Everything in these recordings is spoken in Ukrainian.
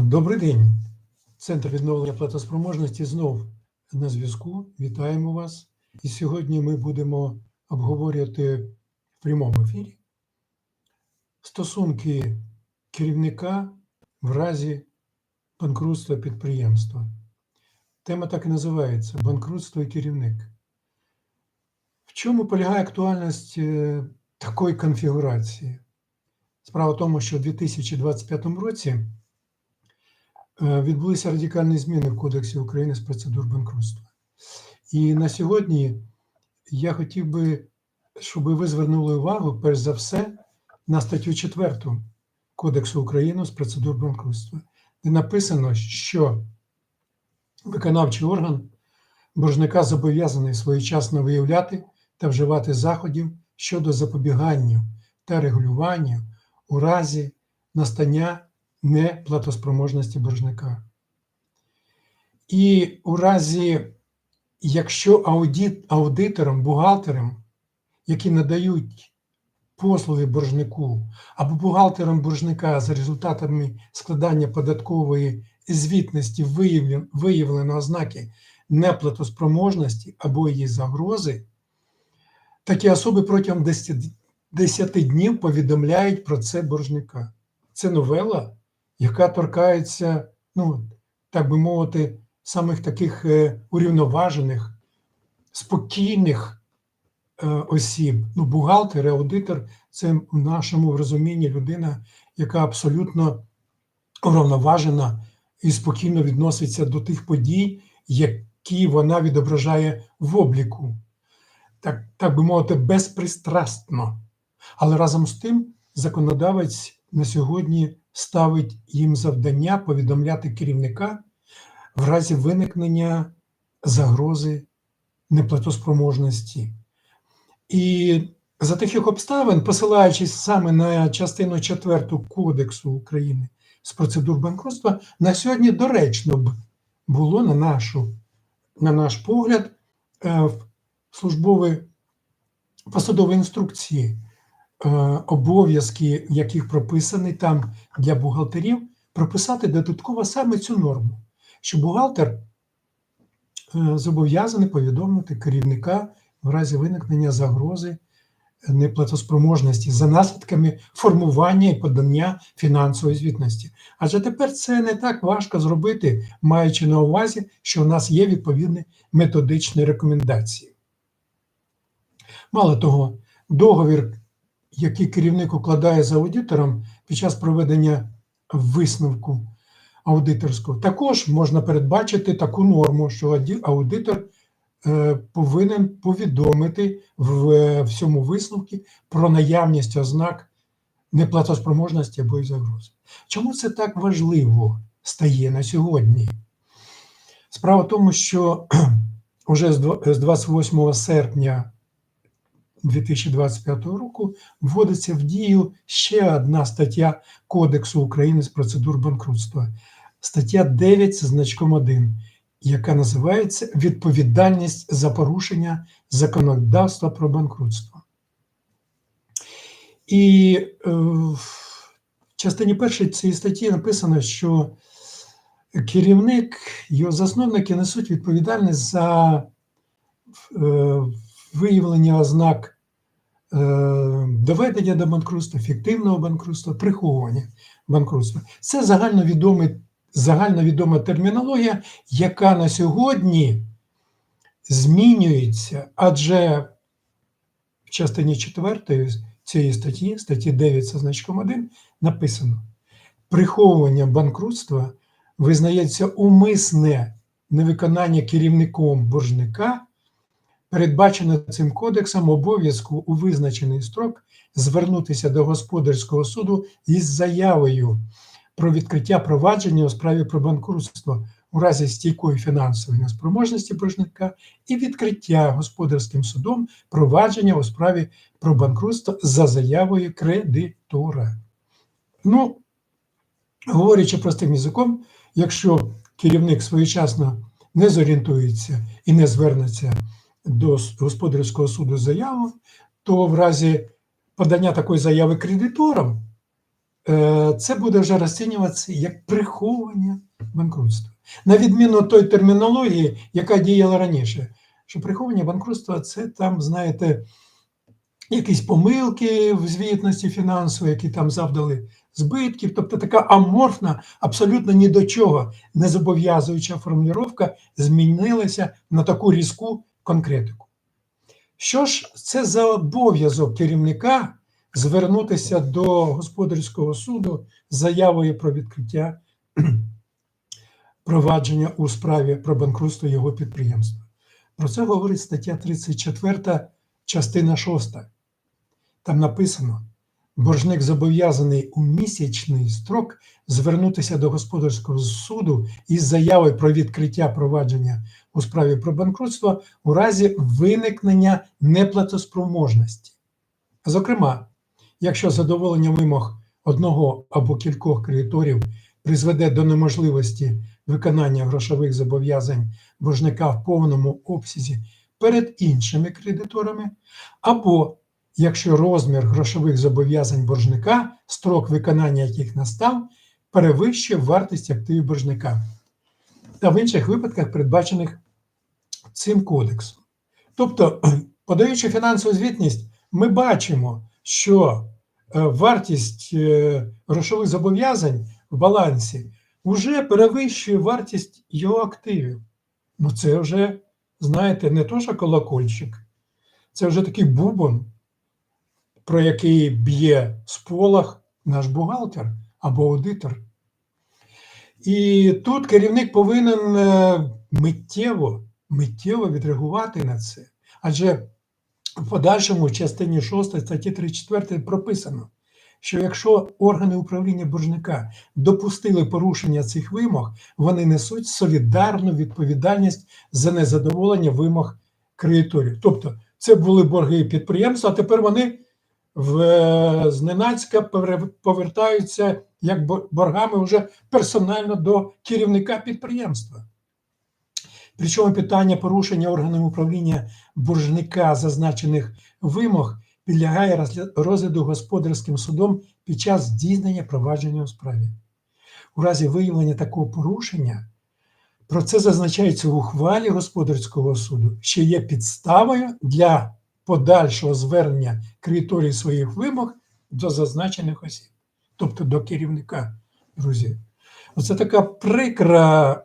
Добрий день. Центр відновлення платоспроможності знов на зв'язку. Вітаємо вас. І сьогодні ми будемо обговорювати в прямому ефірі стосунки керівника в разі банкрутства підприємства. Тема так і називається Банкрутство і керівник. В чому полягає актуальність е, такої конфігурації? Справа в тому, що у 2025 році відбулися радикальні зміни в Кодексі України з процедур банкрутства. І на сьогодні я хотів би, щоб ви звернули увагу, перш за все, на статтю 4 Кодексу України з процедур банкрутства, де написано, що виконавчий орган боржника зобов'язаний своєчасно виявляти та вживати заходів щодо запобігання та регулювання у разі настання неплатоспроможності боржника. І у разі, якщо аудит, аудиторам, бухгалтерам, які надають послуги боржнику, або бухгалтерам боржника за результатами складання податкової звітності виявлено, ознаки неплатоспроможності або її загрози, такі особи протягом 10, 10 днів повідомляють про це боржника. Це новела, яка торкається, ну, так би мовити, самих таких е, урівноважених, спокійних е, осіб. Ну, бухгалтер, аудитор це в нашому розумінні людина, яка абсолютно уравноважена і спокійно відноситься до тих подій, які вона відображає в обліку. Так, так би мовити, безпристрастно. Але разом з тим законодавець на сьогодні ставить їм завдання повідомляти керівника в разі виникнення загрози неплатоспроможності. І за таких обставин, посилаючись саме на частину 4 Кодексу України з процедур банкрутства, на сьогодні доречно б було на нашу, на наш погляд, е, в службові посадові інструкції, обов'язки, яких прописані там для бухгалтерів, прописати додатково саме цю норму, що бухгалтер е, зобов'язаний повідомити керівника в разі виникнення загрози неплатоспроможності за наслідками формування і подання фінансової звітності. Адже тепер це не так важко зробити, маючи на увазі, що в нас є відповідні методичні рекомендації. Мало того, договір, який керівник укладає з аудитором під час проведення висновку аудиторського, також можна передбачити таку норму, що аудитор е, повинен повідомити в всьому висновку про наявність ознак неплатоспроможності або загрози. Чому це так важливо стає на сьогодні? Справа в тому, що вже з 28 серпня 2025 року вводиться в дію ще одна стаття Кодексу України з процедур банкрутства, стаття 9 з значком 1, яка називається Відповідальність за порушення законодавства про банкрутство. І е, в частині першої цієї статті написано, що керівник, його засновники несуть відповідальність за е, виявлення ознак е, доведення до банкрутства, фіктивного банкрутства, приховування банкрутства. Це загальновідома термінологія, яка на сьогодні змінюється, адже в частині 4 цієї статті, статті 9 за значком 1, написано: приховування банкрутства визнається умисне невиконання керівником боржника передбачено цим кодексом обов'язку у визначений строк звернутися до господарського суду із заявою про відкриття провадження у справі про банкрутство у разі стійкої фінансової неспроможності боржника і відкриття господарським судом провадження у справі про банкрутство за заявою кредитора. Ну, говорячи простим язиком, якщо керівник своєчасно не зорієнтується і не звернеться до господарського суду заяву, то в разі подання такої заяви кредитором е, це буде вже розцінюватися як приховування банкрутства. На відміну від той термінології, яка діяла раніше, що приховування банкрутства це там, знаєте, якісь помилки в звітності фінансової, які там завдали збитків, тобто така аморфна, абсолютно ні до чого не зобов'язуюча формулювання змінилася на таку різку конкретику. Що ж це за обов'язок керівника звернутися до господарського суду з заявою про відкриття провадження у справі про банкрутство його підприємства? Про це говорить стаття 34, частина 6. Там написано: боржник зобов'язаний у місячний строк звернутися до господарського суду із заявою про відкриття провадження у справі про банкрутство у разі виникнення неплатоспроможності. Зокрема, якщо задоволення вимог одного або кількох кредиторів призведе до неможливості виконання грошових зобов'язань боржника в повному обсязі перед іншими кредиторами, або якщо розмір грошових зобов'язань боржника, строк виконання яких настав, перевищує вартість активів боржника та в інших випадках, передбачених цим кодексом. Тобто, подаючи фінансову звітність, ми бачимо, що е, вартість е, грошових зобов'язань в балансі вже перевищує вартість його активів. Ну, це вже, знаєте, не то, що колокольчик, це вже такий бубон, про який б'є сполох наш бухгалтер або аудитор. І тут керівник повинен е, миттєво, миттєво відреагувати на це. Адже в подальшому, частині 6 статті 34 прописано, що якщо органи управління боржника допустили порушення цих вимог, вони несуть солідарну відповідальність за незадоволення вимог кредиторів. Тобто, це були борги підприємства, а тепер вони в е, зненацька повертаються як боргами вже персонально до керівника підприємства. Причому питання порушення органами управління боржника зазначених вимог підлягає розгляду господарським судом під час здійснення провадження у справі. У разі виявлення такого порушення про це зазначається в ухвалі господарського суду, що є підставою для подальшого звернення кредиторів своїх вимог до зазначених осіб, тобто до керівника, друзі. Оце така прикра,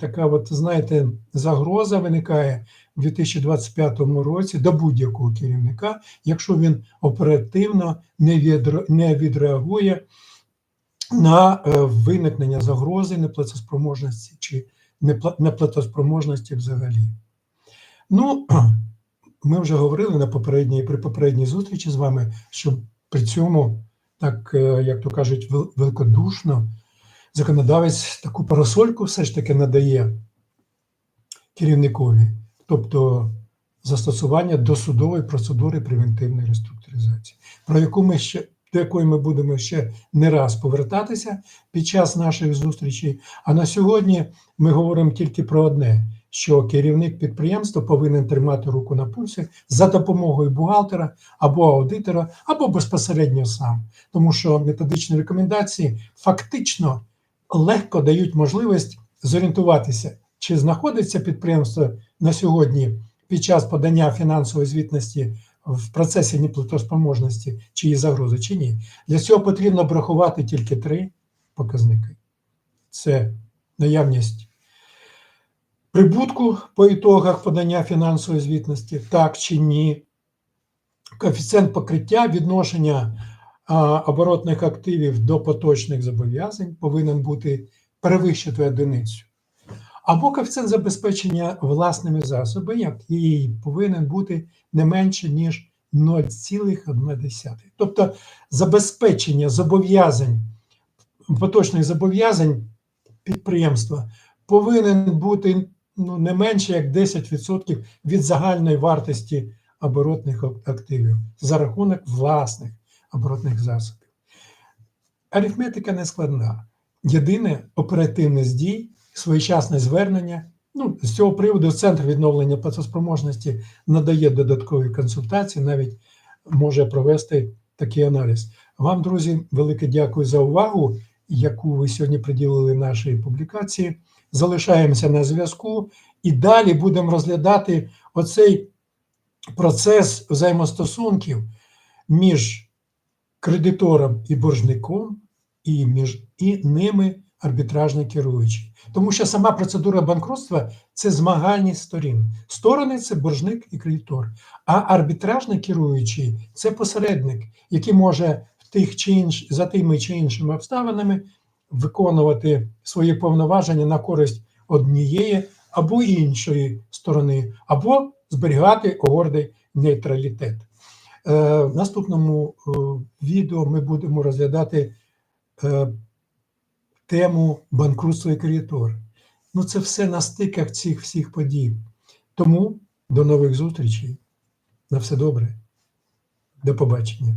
така, от, знаєте, загроза виникає в 2025 році до будь-якого керівника, якщо він оперативно не, відреагує на е, виникнення загрози неплатоспроможності чи неплатоспроможності взагалі. Ну, ми вже говорили на попередній при попередній зустрічі з вами, що при цьому, так е, як то кажуть, великодушно законодавець таку парасольку все ж таки надає керівникові, тобто застосування досудової процедури превентивної реструктуризації, про яку ми ще до якої ми будемо ще не раз повертатися під час наших зустрічей. А на сьогодні ми говоримо тільки про одне: що керівник підприємства повинен тримати руку на пульсі за допомогою бухгалтера або аудитора, або безпосередньо сам, тому що методичні рекомендації фактично легко дають можливість зорієнтуватися, чи знаходиться підприємство на сьогодні під час подання фінансової звітності в процесі неплатоспроможності чи її загрози, чи ні. Для цього потрібно обрахувати тільки три показники: це наявність прибутку по ітогах подання фінансової звітності, так чи ні, коефіцієнт покриття відношення а, оборотних активів до поточних зобов'язань повинен бути перевищити одиницю. Або коефіцієнт забезпечення власними засобами, який повинен бути не менше, ніж 0,1. Тобто забезпечення зобов'язань, поточних зобов'язань підприємства повинен бути ну, не менше як 10% від загальної вартості оборотних активів за рахунок власних оборотних засобів. Арифметика не складна. Єдине оперативність дій, своєчасне звернення. Ну, з цього приводу Центр відновлення платоспроможності надає додаткові консультації, навіть може провести такий аналіз. Вам, друзі, велике дякую за увагу, яку ви сьогодні приділили нашій публікації. Залишаємося на зв'язку і далі будемо розглядати оцей процес взаємостосунків між кредитором і боржником, і між і ними арбітражний керуючий. Тому що сама процедура банкрутства це змагальність сторін. Сторони це боржник і кредитор, а арбітражний керуючий це посередник, який може тих чи інш, за тими чи іншими обставинами виконувати свої повноваження на користь однієї або іншої сторони, або зберігати гордий нейтралітет. Е, в наступному е, відео ми будемо розглядати е, тему банкрутства і кредитор. Ну, це все на стиках цих всіх подій. Тому до нових зустрічей. На все добре. До побачення.